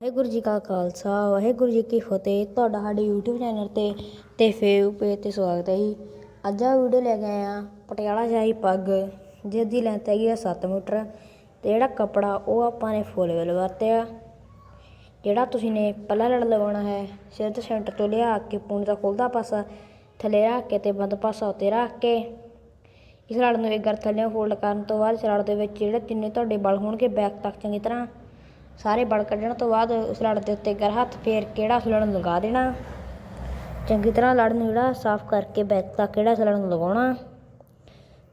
ਵਾਹਿਗੁਰੂ ਜੀ ਕਾ ਖਾਲਸਾ, ਵਾਹਿਗੁਰੂ ਜੀ ਕੀ ਫਤਿਹ। ਤੁਹਾਡਾ ਸਾਡੇ YouTube ਚੈਨਲ ਤੇ ਤੇ ਫੇਸਬੁੱਕ ਪੇਜ ਤੇ ਸਵਾਗਤ ਹੈ ਜੀ। ਅੱਜ ਆ ਵੀਡੀਓ ਲੈ ਕੇ ਆਏ ਆ ਪਟਿਆਲਾ ਸ਼ਾਹੀ ਪੱਗ ਜਿਸ ਦੀ ਲੈਂਥ ਹੈਗੀ ਆ 7 ਮੀਟਰ। ਤੇ ਜਿਹੜਾ ਕੱਪੜਾ ਉਹ ਆਪਾਂ ਨੇ ਫੁੱਲ ਵੇਲ ਵਰਤਿਆ। ਜਿਹੜਾ ਤੁਸੀਂ ਨੇ ਪੱਲਾ ਲੜ ਲਗਾਉਣਾ ਹੈ ਸਿਰ ਤੋਂ ਸੈਂਟਰ ਤੋਂ ਲਿਆ ਕੇ ਪੂਣ ਦਾ ਖੁੱਲਦਾ ਪਾਸਾ, ਥੱਲੇ ਰੱਖ ਕੇ ਤੇ ਬੰਦ ਪਾਸਾ ਉੱਤੇ ਰੱਖ ਕੇ। ਇਸ ਲੜ ਨੂੰ ਇੱਕ ਗਰ ਥੱਲੇ ਫੋਲਡ ਕਰਨ ਤੋਂ ਬਾਅਦ ਇਸ ਦੇ ਵਿੱਚ ਜਿਹੜੇ ਤਿੰਨੇ ਤੁਹਾਡੇ ਬਲ ਹੋਣਗੇ ਬੈਕ ਤੱਕ ਚੰਗੀ ਤਰ੍ਹਾਂ। ਸਾਰੇ ਬਲ ਕੱਢਣ ਤੋਂ ਬਾਅਦ ਉਸ ਲੜ ਦੇ ਉੱਤੇ ਗਰ ਹੱਥ ਫੇਰ ਕਿਹੜਾ ਜਿਹੜਾ ਉਸ ਲੜ ਨੂੰ ਲਗਾ ਦੇਣਾ? ਚੰਗੀ ਤਰ੍ਹਾਂ ਲੜ ਨੂੰ ਜਿਹੜਾ ਸਾਫ਼ ਕਰਕੇ ਬੈਕ ਤੱਕ ਕਿਹੜਾ ਉਸ ਲੜ ਨੂੰ ਲਗਾਉਣਾ?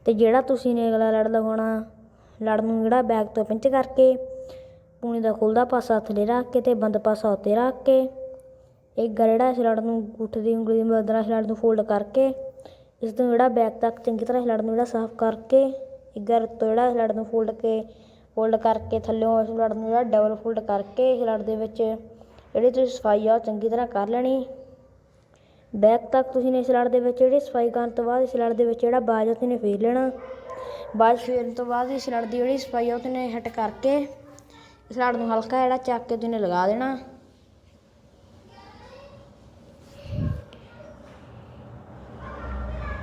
ਤੇ ਜਿਹੜਾ ਤੁਸੀਂ ਨੇ ਅਗਲਾ ਲੜ ਲਗਾਉਣਾ, ਲੜ ਨੂੰ ਜਿਹੜਾ ਬੈਕ ਤੋਂ ਪਿੰਚ ਕਰਕੇ ਪੂਣੀ ਦਾ ਖੁੱਲਦਾ ਪਾਸਾ ਥੱਲੇ ਰੱਖ ਕੇ ਤੇ ਬੰਦ ਪਾਸਾ ਉੱਤੇ ਰੱਖ ਕੇ ਇਹ ਗਰ ਜਿਹੜਾ ਇਸ ਲੜ ਨੂੰ ਗੁੱਠ ਦੀ ਉਂਗਲੀ ਦੀ ਮਦਦ ਨਾਲ ਲੜ ਨੂੰ ਫੋਲਡ ਕਰਕੇ ਇਸ ਤੋਂ ਜਿਹੜਾ ਬੈਕ ਤੱਕ ਚੰਗੀ ਤਰ੍ਹਾਂ ਇਸ ਲੜ ਨੂੰ ਜਿਹੜਾ ਸਾਫ਼ ਕਰਕੇ ਇੱਕ ਗਰ ਤੋਂ ਜਿਹੜਾ ਇਸ ਲੜ ਨੂੰ ਫੋਲਡ ਕੇ ਫੋਲਡ ਕਰਕੇ ਥੱਲਿਓਂ ਇਸ ਲੜ ਨੂੰ ਜਿਹੜਾ ਡਬਲ ਫੋਲਡ ਕਰਕੇ ਇਸ ਲੜ ਦੇ ਵਿੱਚ ਜਿਹੜੀ ਤੁਸੀਂ ਸਫ਼ਾਈ ਆ ਉਹ ਚੰਗੀ ਤਰ੍ਹਾਂ ਕਰ ਲੈਣੀ। ਬੈਕ ਤੱਕ ਤੁਸੀਂ ਨੇ ਇਸ ਲੜ ਦੇ ਵਿੱਚ ਜਿਹੜੀ ਸਫ਼ਾਈ ਕਰਨ ਤੋਂ ਬਾਅਦ ਇਸ ਲੜ ਦੇ ਵਿੱਚ ਜਿਹੜਾ ਬਾਜ ਆ ਤੁਸੀਂ ਨੇ ਫੇਰ ਲੈਣਾ। ਬਾਜ ਫੇਰਨ ਤੋਂ ਬਾਅਦ ਇਸ ਲੜ ਦੀ ਜਿਹੜੀ ਸਫ਼ਾਈ ਆ ਉਹ ਤੁਸੀਂ ਨੇ ਹਿੱਟ ਕਰਕੇ ਇਸ ਲੜ ਨੂੰ ਹਲਕਾ ਜਿਹੜਾ ਚੱਕ ਕੇ ਤੁਸੀਂ ਨੇ ਲਗਾ ਦੇਣਾ।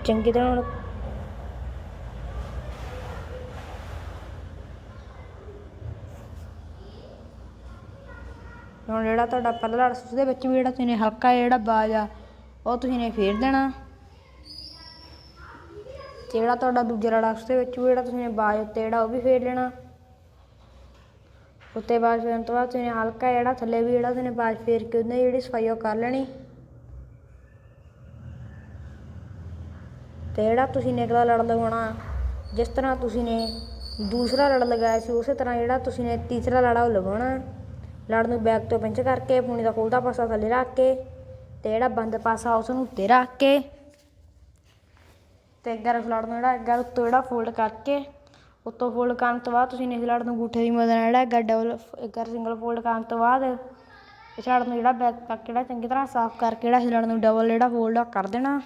ਚੰਗੀ ਤਰ੍ਹਾਂ ਹੁਣ ਜਿਹੜਾ ਤੁਹਾਡਾ ਪਹਿਲਾ ਲੜ ਉਸਦੇ ਵਿੱਚ ਵੀ ਜਿਹੜਾ ਤੁਸੀਂ ਨੇ ਹਲਕਾ ਜਿਹਾ ਜਿਹੜਾ ਬਾਜ ਆ, ਉਹ ਤੁਸੀਂ ਨੇ ਫੇਰ ਦੇਣਾ। ਤੇ ਜਿਹੜਾ ਤੁਹਾਡਾ ਦੂਜਾ ਲੜਾ ਉਸਦੇ ਵਿੱਚ ਵੀ ਜਿਹੜਾ ਤੁਸੀਂ ਨੇ ਬਾਜ ਉੱਤੇ ਜਿਹੜਾ ਉਹ ਵੀ ਫੇਰ ਲੈਣਾ ਉੱਤੇ ਬਾਜ ਫੇਰਨ ਤੋਂ ਬਾਅਦ ਤੁਸੀਂ ਨੇ ਹਲਕਾ ਜਿਹੜਾ ਥੱਲੇ ਵੀ ਜਿਹੜਾ ਤੁਸੀਂ ਨੇ ਬਾਜ ਫੇਰ ਕੇ ਉਹਨੇ ਜਿਹੜੀ ਸਫ਼ਾਈ ਉਹ ਕਰ ਲੈਣੀ। ਤੇ ਜਿਹੜਾ ਤੁਸੀਂ ਨੇ ਅਗਲਾ ਲੜ ਲਗਾਉਣਾ, ਜਿਸ ਤਰ੍ਹਾਂ ਤੁਸੀਂ ਨੇ ਦੂਸਰਾ ਲੜ ਲਗਾਇਆ ਸੀ, ਉਸੇ ਤਰ੍ਹਾਂ ਜਿਹੜਾ ਤੁਸੀਂ ਨੇ ਤੀਸਰਾ ਲੜਾ ਉਹ ਲਗਾਉਣਾ। ਲੜ ਨੂੰ ਬੈਕ ਤੋਂ ਪਿੰਚ ਕਰਕੇ ਪੂਣੀ ਦਾ ਖੁੱਲਦਾ ਪਾਸਾ ਥੱਲੇ ਰੱਖ ਕੇ ਤੇ ਜਿਹੜਾ ਬੰਦ ਪਾਸਾ ਉਸ ਨੂੰ ਉੱਤੇ ਰੱਖ ਕੇ ਤੇ ਅੱਗੇ ਉਸ ਲੜ ਨੂੰ ਜਿਹੜਾ ਅੱਗੇ ਉੱਤੋਂ ਜਿਹੜਾ ਫੋਲਡ ਕਰਕੇ, ਉੱਤੋਂ ਫੋਲਡ ਕਰਨ ਤੋਂ ਬਾਅਦ ਤੁਸੀਂ ਇਸ ਲੜ ਨੂੰ ਗੂਠੇ ਦੀ ਮਦਦ ਨਾਲ ਜਿਹੜਾ ਅੱਗਾ ਡਬਲ ਅੱਗਾ ਸਿੰਗਲ ਫੋਲਡ ਕਰਨ ਤੋਂ ਬਾਅਦ, ਇਸ ਲੜ ਨੂੰ ਜਿਹੜਾ ਬੈਕ ਤੱਕ ਜਿਹੜਾ ਚੰਗੀ ਤਰ੍ਹਾਂ ਸਾਫ਼ ਕਰਕੇ ਜਿਹੜਾ ਇਸ ਲੜ ਨੂੰ ਡਬਲ ਜਿਹੜਾ ਫੋਲਡ ਕਰ ਦੇਣਾ।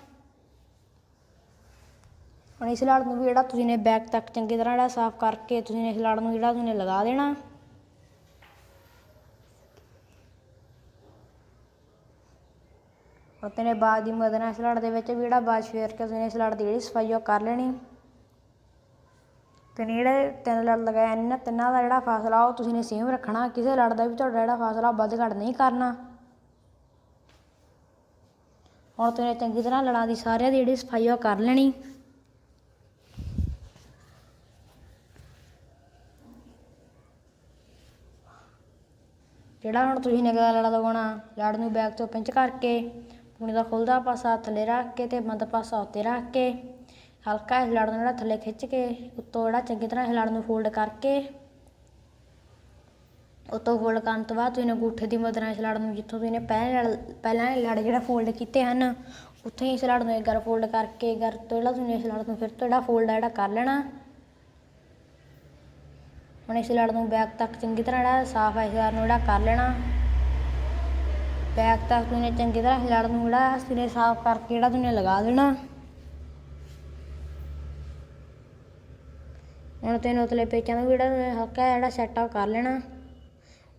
ਹੁਣ ਇਸ ਲੜ ਨੂੰ ਵੀ ਜਿਹੜਾ ਤੁਸੀਂ ਨੇ ਬੈਕ ਤੱਕ ਚੰਗੀ ਤਰ੍ਹਾਂ ਜਿਹੜਾ ਸਾਫ਼ ਕਰਕੇ ਤੁਸੀਂ ਇਸ ਲੜ ਨੂੰ ਜਿਹੜਾ ਤੁਸੀਂ ਨੇ ਲਗਾ ਦੇਣਾ। ਅਤੇ ਨੇ ਬਾਜ ਦੀ ਮਦਦ ਨਾਲ ਇਸ ਲੜ ਦੇ ਵਿੱਚ ਵੀ ਜਿਹੜਾ ਬਾਜ ਫੇਰ ਕੇ ਤੁਸੀਂ ਨੇ ਲੜ ਦੀ ਜਿਹੜੀ ਸਫ਼ਾਈ ਉਹ ਕਰ ਲੈਣੀ। ਤੇ ਜਿਹੜੇ ਤਿੰਨ ਲੜ ਲਗਾਏ ਇਹਨਾਂ ਤਿੰਨਾਂ ਦਾ ਜਿਹੜਾ ਫਾਸਲਾ ਉਹ ਤੁਸੀਂ ਨੇ ਸੇਮ ਰੱਖਣਾ, ਕਿਸੇ ਲੜ ਦਾ ਵੀ ਤੁਹਾਡਾ ਜਿਹੜਾ ਫਾਸਲਾ ਵੱਧ ਘੱਟ ਨਹੀਂ ਕਰਨਾ। ਹੁਣ ਤੁਸੀਂ ਚੰਗੀ ਤਰ੍ਹਾਂ ਲੜਾਂ ਦੀ ਸਾਰਿਆਂ ਦੀ ਜਿਹੜੀ ਸਫ਼ਾਈ ਉਹ ਕਰ ਲੈਣੀ। ਜਿਹੜਾ ਹੁਣ ਤੁਸੀਂ ਨਿਗਾਹ ਲੜਾ ਲਗਾਉਣਾ ਲੜ ਨੂੰ ਬੈਕ ਤੋਂ ਪਿੰਚ ਕਰਕੇ ਪੂਣੀ ਦਾ ਖੁੱਲਦਾ ਪਾਸਾ ਥੱਲੇ ਰੱਖ ਕੇ ਤੇ ਬੰਦ ਪਾਸਾ ਉੱਤੇ ਰੱਖ ਕੇ, ਹਲਕਾ ਇਸ ਲੜ ਨੂੰ ਜਿਹੜਾ ਥੱਲੇ ਖਿੱਚ ਕੇ, ਉੱਤੋਂ ਜਿਹੜਾ ਚੰਗੀ ਤਰ੍ਹਾਂ ਇਸ ਨੂੰ ਫੋਲਡ ਕਰਕੇ, ਉੱਤੋਂ ਫੋਲਡ ਕਰਨ ਤੋਂ ਬਾਅਦ ਤੁਸੀਂ ਅੰਗੂਠੇ ਦੀ ਮਦਦ ਨਾਲ ਇਸ ਲੜ ਨੂੰ ਜਿੱਥੋਂ ਤੁਸੀਂ ਪਹਿਲਾਂ ਲੜ ਪਹਿਲਾਂ ਇਹ ਲੜ ਜਿਹੜਾ ਫੋਲਡ ਕੀਤੇ ਹਨ, ਉੱਥੇ ਹੀ ਇਸ ਲੜ ਨੂੰ ਇੱਕ ਵਾਰ ਫੋਲਡ ਕਰਕੇ, ਇੱਕ ਵਾਰ ਤੋਂ ਜਿਹੜਾ ਤੁਸੀਂ ਇਸ ਲੜ ਨੂੰ ਫਿਰ ਤੋਂ ਜਿਹੜਾ ਫੋਲਡ ਜਿਹੜਾ ਕਰ ਲੈਣਾ। ਹੁਣ ਇਸ ਲੜ ਨੂੰ ਬੈਕ ਤੱਕ ਚੰਗੀ ਤਰ੍ਹਾਂ ਜਿਹੜਾ ਸਾਫ਼ ਹੈ ਇਸ ਲੜ ਨੂੰ ਜਿਹੜਾ ਕਰ ਲੈਣਾ। ਬੈਕ ਤੱਕ ਤੁਸੀਂ ਚੰਗੀ ਤਰ੍ਹਾਂ ਇਸ ਲੜ ਨੂੰ ਜਿਹੜਾ ਸਿਰੇ ਸਾਫ਼ ਕਰਕੇ ਜਿਹੜਾ ਤੁਸੀਂ ਲਗਾ ਦੇਣਾ। ਹੁਣ ਤੈਨੂੰ ਉਤਲੇ ਪੇਚਾਂ ਦਾ ਵੀ ਜਿਹੜਾ ਹਲਕਾ ਜਿਹੜਾ ਸੈੱਟ ਆ ਕਰ ਲੈਣਾ।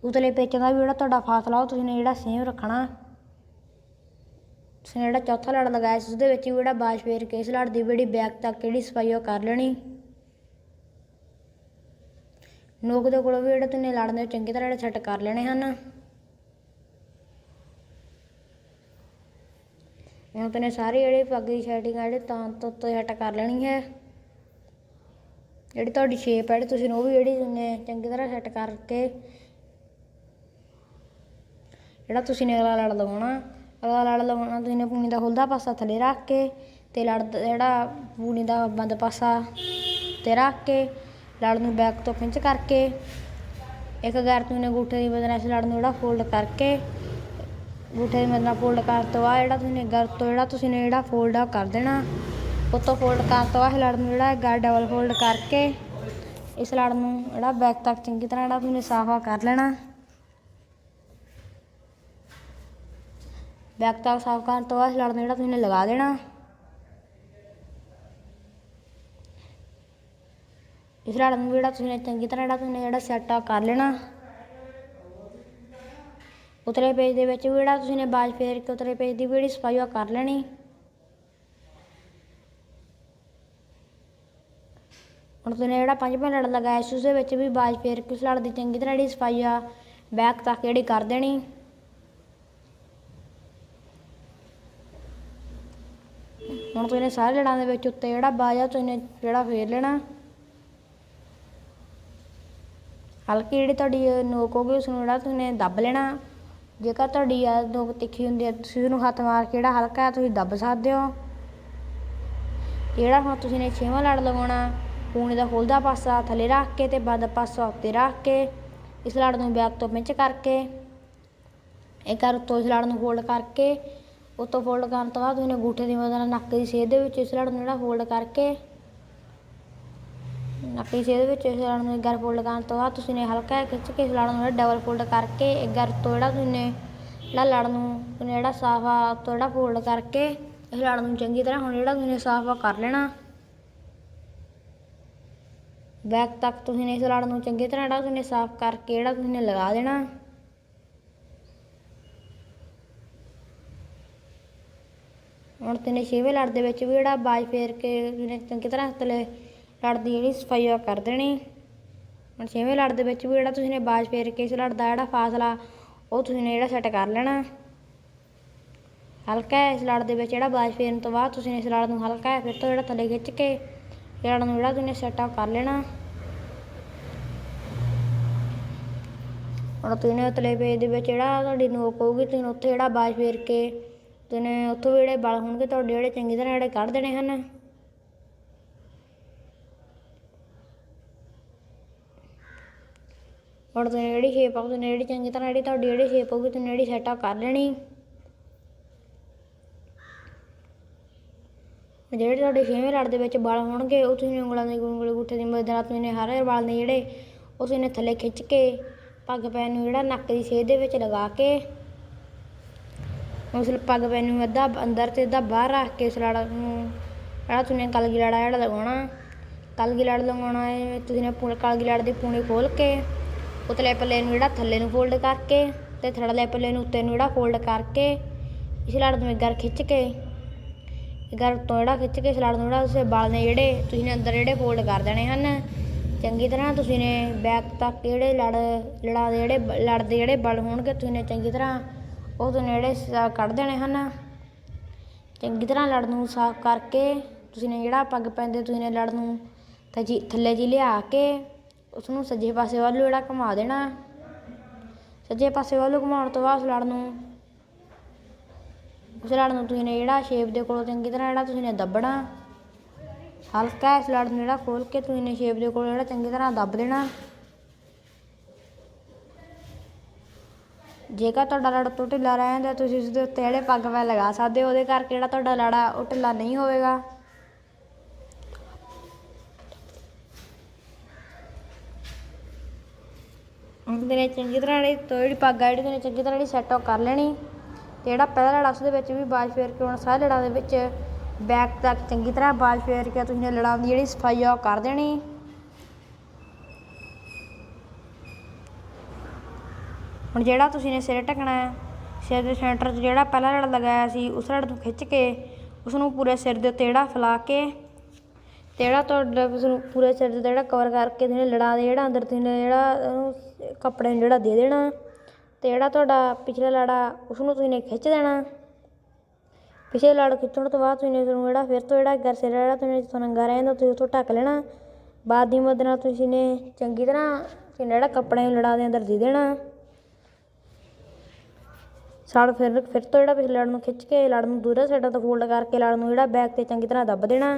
ਉਤਲੇ ਪੇਚਾਂ ਦਾ ਵੀ ਜਿਹੜਾ ਤੁਹਾਡਾ ਫਾਸਲਾ, ਉਹ ਤੁਸੀਂ ਨੇ ਜਿਹੜਾ ਸੇਮ ਰੱਖਣਾ। ਤੁਸੀਂ ਜਿਹੜਾ ਚੌਥਾ ਲੜ ਲਗਾਇਆ ਸੀ ਉਸਦੇ ਵਿੱਚ ਵੀ ਜਿਹੜਾ ਬਾਜ ਫੇਰ ਕੇ ਇਸ ਲੜ ਦੀ ਜਿਹੜੀ ਬੈਕ ਤੱਕ ਜਿਹੜੀ ਸਫ਼ਾਈ ਉਹ ਕਰ ਲੈਣੀ। ਨੋਕ ਦੇ ਕੋਲੋਂ ਵੀ ਜਿਹੜੇ ਤੁਸੀਂ ਲੜਨੇ ਚੰਗੀ ਤਰ੍ਹਾਂ ਜਿਹੜੇ ਸੈੱਟ ਕਰ ਲੈਣੇ ਹਨ। ਹੁਣ ਤੁਸੀਂ ਸਾਰੇ ਜਿਹੜੇ ਪੱਗ ਦੀ ਸੈਟਿੰਗ ਆ ਜਿਹੜੇ ਤਾਂ ਤੋਂ ਤੋਂ ਸੈੱਟ ਕਰ ਲੈਣੀ ਹੈ। ਜਿਹੜੀ ਤੁਹਾਡੀ ਸ਼ੇਪ ਹੈ ਤੁਸੀਂ ਉਹ ਵੀ ਜਿਹੜੀ ਨੇ ਚੰਗੀ ਤਰ੍ਹਾਂ ਸੈੱਟ ਕਰਕੇ ਜਿਹੜਾ ਤੁਸੀਂ ਨੇ ਅਗਲਾ ਲੜ ਲਗਾਉਣਾ ਅਗਲਾ ਲੜ ਲਗਾਉਣਾ ਤੁਸੀਂ ਨੇ ਪੂਣੀ ਦਾ ਖੁੱਲਦਾ ਪਾਸਾ ਥੱਲੇ ਰੱਖ ਕੇ ਤੇ ਲੜ ਜਿਹੜਾ ਪੂਣੀ ਦਾ ਬੰਦ ਪਾਸਾ ਤੇ ਰੱਖ ਕੇ ਲੜ ਨੂੰ ਬੈਕ ਤੋਂ ਪਿੰਚ ਕਰਕੇ ਇੱਕ ਗੈਰ ਤੁਸੀਂ ਨੇ ਅੰਗੂਠੇ ਦੀ ਮਦਦ ਲੜ ਨੂੰ ਜਿਹੜਾ ਫੋਲਡ ਕਰਕੇ ਅੰਗੂਠੇ ਦੀ ਮੇਰੇ ਨਾਲ ਫੋਲਡ ਕਰਨ ਤੋਂ ਬਾਅਦ ਜਿਹੜਾ ਤੁਸੀਂ ਨੇ ਗਰ ਤੋਂ ਜਿਹੜਾ ਤੁਸੀਂ ਨੇ ਜਿਹੜਾ ਫੋਲਡ ਆ ਕਰ ਦੇਣਾ। ਉੱਤੋਂ ਫੋਲਡ ਕਰਨ ਤੋਂ ਬਾਅਦ ਲੜ ਨੂੰ ਜਿਹੜਾ ਹੈਗਾ ਡਬਲ ਫੋਲਡ ਕਰਕੇ ਇਸ ਲੜ ਨੂੰ ਜਿਹੜਾ ਬੈਕ ਤੱਕ ਚੰਗੀ ਤਰ੍ਹਾਂ ਜਿਹੜਾ ਤੁਸੀਂ ਸਾਫਾ ਕਰ ਲੈਣਾ। ਬੈਕ ਤੱਕ ਸਾਫ਼ ਕਰਨ ਤੋਂ ਬਾਅਦ ਲੜ ਨੂੰ ਜਿਹੜਾ ਤੁਸੀਂ ਨੇ ਲਗਾ ਦੇਣਾ। ਇਸ ਲੜ ਨੂੰ ਜਿਹੜਾ ਤੁਸੀਂ ਨੇ ਚੰਗੀ ਤਰ੍ਹਾਂ ਜਿਹੜਾ ਤੁਸੀਂ ਨੇ ਜਿਹੜਾ ਸੈਟ ਆ ਕਰ ਲੈਣਾ। ਉਤਲੇ ਪੇਜ ਦੇ ਵਿੱਚ ਵੀ ਜਿਹੜਾ ਤੁਸੀਂ ਨੇ ਬਾਜ ਫੇਰ ਕੇ ਉਤਲੇ ਪੇਜ ਦੀ ਵੀ ਜਿਹੜੀ ਸਫ਼ਾਈ ਆ ਉਹ ਕਰ ਲੈਣੀ। ਹੁਣ ਤੁਸੀਂ ਨੇ ਜਿਹੜਾ ਪੰਜਵਾਂ ਲੜ ਲਗਾਇਆ ਸੀ, ਉਸਦੇ ਵਿੱਚ ਵੀ ਬਾਜ ਫੇਰ ਕੇ ਉਸ ਲੜ ਦੀ ਚੰਗੀ ਤਰ੍ਹਾਂ ਜਿਹੜੀ ਸਫ਼ਾਈ ਆ, ਬੈਕ ਤੱਕ ਜਿਹੜੀ ਕਰ ਦੇਣੀ। ਹੁਣ ਤੁਸੀਂ ਨੇ ਸਾਰੇ ਲੜਾਂ ਦੇ ਵਿੱਚ ਉੱਤੇ ਜਿਹੜਾ ਬਾਜ ਆ, ਤੁਸੀਂ ਨੇ ਜਿਹੜਾ ਫੇਰ ਲੈਣਾ। ਹਲਕੀ ਜਿਹੜੀ ਤੁਹਾਡੀ ਨੋਕ ਹੋਗੀ ਉਸ ਨੂੰ ਜਿਹੜਾ ਤੁਸੀਂ ਨੇ ਦੱਬ ਲੈਣਾ। ਜੇਕਰ ਤੁਹਾਡੀ ਯਾਦ ਨੋਕ ਤਿੱਖੀ ਹੁੰਦੀ ਹੈ, ਤੁਸੀਂ ਉਹਨੂੰ ਹੱਥ ਮਾਰ ਕੇ ਜਿਹੜਾ ਹਲਕਾ ਹੈ, ਤੁਸੀਂ ਦੱਬ ਸਕਦੇ ਹੋ। ਜਿਹੜਾ ਹੁਣ ਤੁਸੀਂ ਨੇ ਛੇਵਾਂ ਲੜ ਲਗਾਉਣਾ ਪੂਣੇ ਦਾ ਖੁੱਲਦਾ ਪਾਸਾ ਥੱਲੇ ਰੱਖ ਕੇ ਤੇ ਬੰਦ ਪਾਸਾ ਉੱਤੇ ਰੱਖ ਕੇ, ਇਸ ਲੜ ਨੂੰ ਬੈਕ ਤੋਂ ਪਿੰਚ ਕਰਕੇ ਇੱਕ ਵਾਰ ਉੱਤੋਂ ਇਸ ਲੜ ਨੂੰ ਫੋਲਡ ਕਰਕੇ, ਉੱਤੋਂ ਫੋਲਡ ਕਰਨ ਤੋਂ ਬਾਅਦ ਤੁਸੀਂ ਨੇ ਅੰਗੂਠੇ ਦੀ ਮਦਦ ਨਾਲ ਨੱਕ ਦੀ ਸੇਧ ਦੇ ਵਿੱਚ ਇਸ ਲੜ ਨੂੰ ਜਿਹੜਾ ਫੋਲਡ ਕਰਕੇ ਆਪਣੀ ਸਿਹਤ ਵਿੱਚ ਇਸ ਲੜ ਨੂੰ ਇੱਕ ਵਾਰ ਫੋਲਡ ਕਰਨ ਤੋਂ ਬਾਅਦ ਤੁਸੀਂ ਨੇ ਹਲਕਾ ਖਿੱਚ ਕੇ ਇਸ ਲੜ ਨੂੰ ਡਬਲ ਫੋਲਡ ਕਰਕੇ ਇੱਕ ਵਾਰ ਤੋਂ ਜਿਹੜਾ ਤੁਸੀਂ ਨੇ ਜਿਹੜਾ ਲੜ ਨੂੰ ਜਿਹੜਾ ਸਾਫਾ ਤੋਂ ਜਿਹੜਾ ਫੋਲਡ ਕਰਕੇ ਇਸ ਲੜ ਨੂੰ ਚੰਗੀ ਤਰ੍ਹਾਂ ਹੁਣ ਜਿਹੜਾ ਤੁਸੀਂ ਨੇ ਸਾਫਾ ਕਰ ਲੈਣਾ। ਬੈਕ ਤੱਕ ਤੁਸੀਂ ਨੇ ਇਸ ਲੜ ਨੂੰ ਚੰਗੀ ਤਰ੍ਹਾਂ ਜਿਹੜਾ ਤੁਸੀਂ ਨੇ ਸਾਫ਼ ਕਰਕੇ ਜਿਹੜਾ ਤੁਸੀਂ ਨੇ ਲਗਾ ਦੇਣਾ। ਹੁਣ ਤੁਸੀਂ ਛੇਵੇਂ ਲੜ ਦੇ ਵਿੱਚ ਵੀ ਜਿਹੜਾ ਬਾਜ ਫੇਰ ਕੇ ਤੁਸੀਂ ਨੇ ਚੰਗੀ ਤਰ੍ਹਾਂ ਤਲੇ ਲੜ ਦੀ ਜਿਹੜੀ ਸਫ਼ਾਈ ਆ ਕਰ ਦੇਣੀ। ਹੁਣ ਛੇਵੇਂ ਲੜ ਦੇ ਵਿੱਚ ਵੀ ਜਿਹੜਾ ਤੁਸੀਂ ਨੇ ਬਾਜ ਫੇਰ ਕੇ ਇਸ ਲੜ ਦਾ ਜਿਹੜਾ ਫਾਸਲਾ, ਉਹ ਤੁਸੀਂ ਨੇ ਜਿਹੜਾ ਸੈੱਟ ਕਰ ਲੈਣਾ। ਹਲਕਾ ਹੈ ਇਸ ਲੜ ਦੇ ਵਿੱਚ ਜਿਹੜਾ ਬਾਜ ਫੇਰਨ ਤੋਂ ਬਾਅਦ ਤੁਸੀਂ ਇਸ ਲੜ ਨੂੰ ਹਲਕਾ ਹੈ, ਫਿਰ ਤੋਂ ਜਿਹੜਾ ਥੱਲੇ ਖਿੱਚ ਕੇ ਲੜ ਨੂੰ ਜਿਹੜਾ ਤੁਸੀਂ ਨੇ ਸੈੱਟ ਅਪ ਕਰ ਲੈਣਾ। ਹੁਣ ਤੁਸੀਂ ਨੇ ਉਤਲੇ ਪੇਜ ਦੇ ਵਿੱਚ ਜਿਹੜਾ ਤੁਹਾਡੀ ਨੋਕ ਹੋਊਗੀ ਤੁਸੀਂ ਉੱਥੇ ਜਿਹੜਾ ਬਾਜ ਫੇਰ ਕੇ, ਤੁਸੀਂ ਉੱਥੋਂ ਵੀ ਜਿਹੜੇ ਬਲ ਹੋਣਗੇ, ਤੁਹਾਡੇ ਜਿਹੜੇ ਚੰਗੀ ਤਰ੍ਹਾਂ ਜਿਹੜੇ ਕੱਢ ਦੇਣੇ ਹਨ। ਹੁਣ ਤੁਸੀਂ ਜਿਹੜੀ ਸ਼ੇਪ ਆ, ਤੁਸੀਂ ਜਿਹੜੀ ਚੰਗੀ ਤਰ੍ਹਾਂ ਜਿਹੜੀ ਤੁਹਾਡੀ ਜਿਹੜੀ ਸ਼ੇਪ ਹੋਊਗੀ, ਤੁਸੀਂ ਜਿਹੜੀ ਸੈਟ ਅਪ ਕਰ ਲੈਣੀ। ਜਿਹੜੇ ਤੁਹਾਡੇ ਛੇਵੇਂ ਲੜ ਦੇ ਵਿੱਚ ਵਾਲ ਹੋਣਗੇ, ਉਹ ਤੁਸੀਂ ਉਂਗਲਾਂ ਦੇ ਉਂਗਲ ਗੁੱਠੇ ਦੀ ਮਦਦ ਨਾਲ ਤੁਸੀਂ ਨੇ ਹਰੇ ਵਾਲ ਨੇ ਜਿਹੜੇ ਉਹ ਤੁਸੀਂ ਨੇ ਥੱਲੇ ਖਿੱਚ ਕੇ, ਪੱਗ ਪੈਨ ਨੂੰ ਜਿਹੜਾ ਨੱਕ ਦੀ ਸੇਧ ਦੇ ਵਿੱਚ ਲਗਾ ਕੇ, ਉਸ ਪੱਗ ਪੈਨ ਨੂੰ ਅੱਧਾ ਅੰਦਰ ਤੇ ਅੱਧਾ ਬਾਹਰ ਰੱਖ ਕੇ, ਉਸ ਲੜ ਨੂੰ, ਜਿਹੜਾ ਤੁਸੀਂ ਕਲਗੀ ਲੜਾ ਜਿਹੜਾ ਲਗਾਉਣਾ, ਕਲਗੀ ਲੜ ਲਗਾਉਣਾ ਹੈ ਤੁਸੀਂ ਨੇ ਕਲਗੀ ਲੜ ਦੀ ਪੂਣੀ ਖੋਲ ਕੇ ਉਤਲੇ ਪੱਲੇ ਨੂੰ ਜਿਹੜਾ ਥੱਲੇ ਨੂੰ ਫੋਲਡ ਕਰਕੇ ਤੇ ਥੜਲੇ ਪੱਲੇ ਨੂੰ ਉੱਤੇ ਨੂੰ ਜਿਹੜਾ ਫੋਲਡ ਕਰਕੇ, ਇਸ ਲੜ ਨੂੰ ਇੱਕ ਵਾਰ ਖਿੱਚ ਕੇ ਗਰ ਤੋਂ ਜਿਹੜਾ ਖਿੱਚ ਕੇ ਸਲਾੜ ਨੂੰ ਜਿਹੜਾ ਉਸੇ ਵਾਲ ਨੇ ਜਿਹੜੇ ਤੁਸੀਂ ਨੇ ਅੰਦਰ ਜਿਹੜੇ ਫੋਲਡ ਕਰ ਦੇਣੇ ਹਨ, ਚੰਗੀ ਤਰ੍ਹਾਂ ਤੁਸੀਂ ਨੇ ਬੈਕ ਤੱਕ ਜਿਹੜੇ ਲੜ, ਲੜਾ ਦੇ ਜਿਹੜੇ ਬ- ਲੜ ਦੇ ਜਿਹੜੇ ਬਲ ਹੋਣਗੇ, ਤੁਸੀਂ ਨੇ ਚੰਗੀ ਤਰ੍ਹਾਂ ਉਹ ਤੋਂ ਜਿਹੜੇ ਸ- ਕੱਢ ਦੇਣੇ ਹਨ। ਚੰਗੀ ਤਰ੍ਹਾਂ ਲੜ ਨੂੰ ਸਾਫ਼ ਕਰਕੇ, ਤੁਸੀਂ ਨੇ ਜਿਹੜਾ ਪੱਗ ਪੈਂਦੇ, ਤੁਸੀਂ ਨੇ ਲੜ ਨੂੰ ਥਜੀ, ਥੱਲੇ ਜੀ ਲਿਆ ਕੇ ਉਸ ਨੂੰ ਸੱਜੇ ਪਾਸੇ ਵੱਲ ਜਿਹੜਾ ਘੁਮਾ ਦੇਣਾ ਸੱਜੇ ਪਾਸੇ ਵੱਲ ਘੁਮਾਉਣ ਤੋਂ ਬਾਅਦ ਉਸ ਲੜ ਨੂੰ, ਉਸ ਲੜ ਨੂੰ ਤੁਸੀਂ ਨੇ ਜਿਹੜਾ ਸ਼ੇਪ ਦੇ ਕੋਲੋਂ ਚੰਗੀ ਤਰ੍ਹਾਂ ਜਿਹੜਾ ਤੁਸੀਂ ਨੇ ਦੱਬਣਾ ਹਲਕਾ ਇਸ ਲੜ ਨੂੰ ਜਿਹੜਾ ਖੋਲ ਕੇ ਤੁਸੀਂ ਨੇ ਸ਼ੇਪ ਦੇ ਕੋਲ ਜਿਹੜਾ ਚੰਗੀ ਤਰ੍ਹਾਂ ਦੱਬ ਦੇਣਾ ਜੇਕਰ ਤੁਹਾਡਾ ਲੜ ਤੋਂ ਢਿੱਲਾ ਰਹਿ ਜਾਂਦਾ ਤੁਸੀਂ ਉਸ ਦੇ ਉੱਤੇ ਜਿਹੜੇ ਪੱਗ ਪੈ ਲਗਾ ਸਕਦੇ ਹੋ, ਉਹਦੇ ਕਰਕੇ ਜਿਹੜਾ ਤੁਹਾਡਾ ਲੜਾ ਉਹ ਢਿੱਲਾ ਨਹੀਂ ਹੋਵੇਗਾ। ਹੁਣ ਨੇ ਚੰਗੀ ਤਰ੍ਹਾਂ ਜਿਹੜੀ ਤੋਂ ਜਿਹੜੀ ਪੱਗ ਆ ਜਿਹੜੀ ਤੁਸੀਂ ਚੰਗੀ ਤਰ੍ਹਾਂ ਜਿਹੜੀ ਸੈੱਟ ਕਰ ਲੈਣੀ। ਤੇ ਜਿਹੜਾ ਪਹਿਲਾ ਲੜਾ ਉਸ ਦੇ ਵਿੱਚ ਵੀ ਬਾਜ ਫੇਰ ਕੇ ਹੁਣ ਸਾਰੇ ਲੜਾਂ ਦੇ ਵਿੱਚ ਬੈਕ ਤੱਕ ਚੰਗੀ ਤਰ੍ਹਾਂ ਬਾਜ ਫੇਰ ਕੇ ਤੁਸੀਂ ਲੜਾਂ ਦੀ ਜਿਹੜੀ ਸਫ਼ਾਈ ਆ ਉਹ ਕਰ ਦੇਣੀ। ਹੁਣ ਜਿਹੜਾ ਤੁਸੀਂ ਨੇ ਸਿਰ ਢਕਣਾ ਹੈ, ਸਿਰ ਦੇ ਸੈਂਟਰ 'ਚ ਜਿਹੜਾ ਪਹਿਲਾ ਲੜ ਲਗਾਇਆ ਸੀ, ਉਸ ਲੜ ਨੂੰ ਖਿੱਚ ਕੇ ਉਸ ਨੂੰ ਪੂਰੇ ਸਿਰ ਦੇ ਉੱਤੇ ਜਿਹੜਾ ਫੈਲਾ ਕੇ ਅਤੇ ਜਿਹੜਾ ਤੁਹਾਡਾ ਉਸਨੂੰ ਪੂਰੇ ਸਿਰ ਤੇ ਜਿਹੜਾ ਕਵਰ ਕਰਕੇ ਤੁਸੀਂ ਲੜਾ ਦੇ, ਜਿਹੜਾ ਅੰਦਰ ਤੁਸੀਂ ਜਿਹੜਾ ਉਹਨੂੰ ਕੱਪੜੇ ਨੂੰ ਜਿਹੜਾ ਦੇ ਦੇਣਾ। ਅਤੇ ਜਿਹੜਾ ਤੁਹਾਡਾ ਪਿਛਲਾ ਲੜਾ, ਉਸਨੂੰ ਤੁਸੀਂ ਨੇ ਖਿੱਚ ਦੇਣਾ। ਪਿਛਲੇ ਲੜ ਖਿੱਚਣ ਤੋਂ ਬਾਅਦ ਤੁਸੀਂ ਉਸਨੂੰ ਜਿਹੜਾ ਫਿਰ ਤੋਂ ਜਿਹੜਾ ਗਰ ਸਿਰ ਜਿਹੜਾ ਤੁਸੀਂ ਜਿੱਥੋਂ ਨੰਗਾ ਰਹਿੰਦਾ ਤੁਸੀਂ ਉੱਥੋਂ ਢੱਕ ਲੈਣਾ। ਬਾਅਦ ਦੀ ਮਦਦ ਨਾਲ ਤੁਸੀਂ ਨੇ ਚੰਗੀ ਤਰ੍ਹਾਂ ਤੁਸੀਂ ਜਿਹੜਾ ਕੱਪੜੇ ਨੂੰ ਲੜਾ ਦੇ, ਅੰਦਰ ਦੇ ਦੇਣਾ। ਸੜ ਫਿਰ ਫਿਰ ਤੋਂ ਜਿਹੜਾ ਪਿਛਲੇ ਲੜ ਨੂੰ ਖਿੱਚ ਕੇ ਲੜ ਨੂੰ ਦੂਰੇ ਸਾਈਡਾਂ ਤੋਂ ਫੋਲਡ ਕਰਕੇ ਲੜ ਨੂੰ ਜਿਹੜਾ ਬੈਕ ਤੇ ਚੰਗੀ ਤਰ੍ਹਾਂ ਦੱਬ ਦੇਣਾ।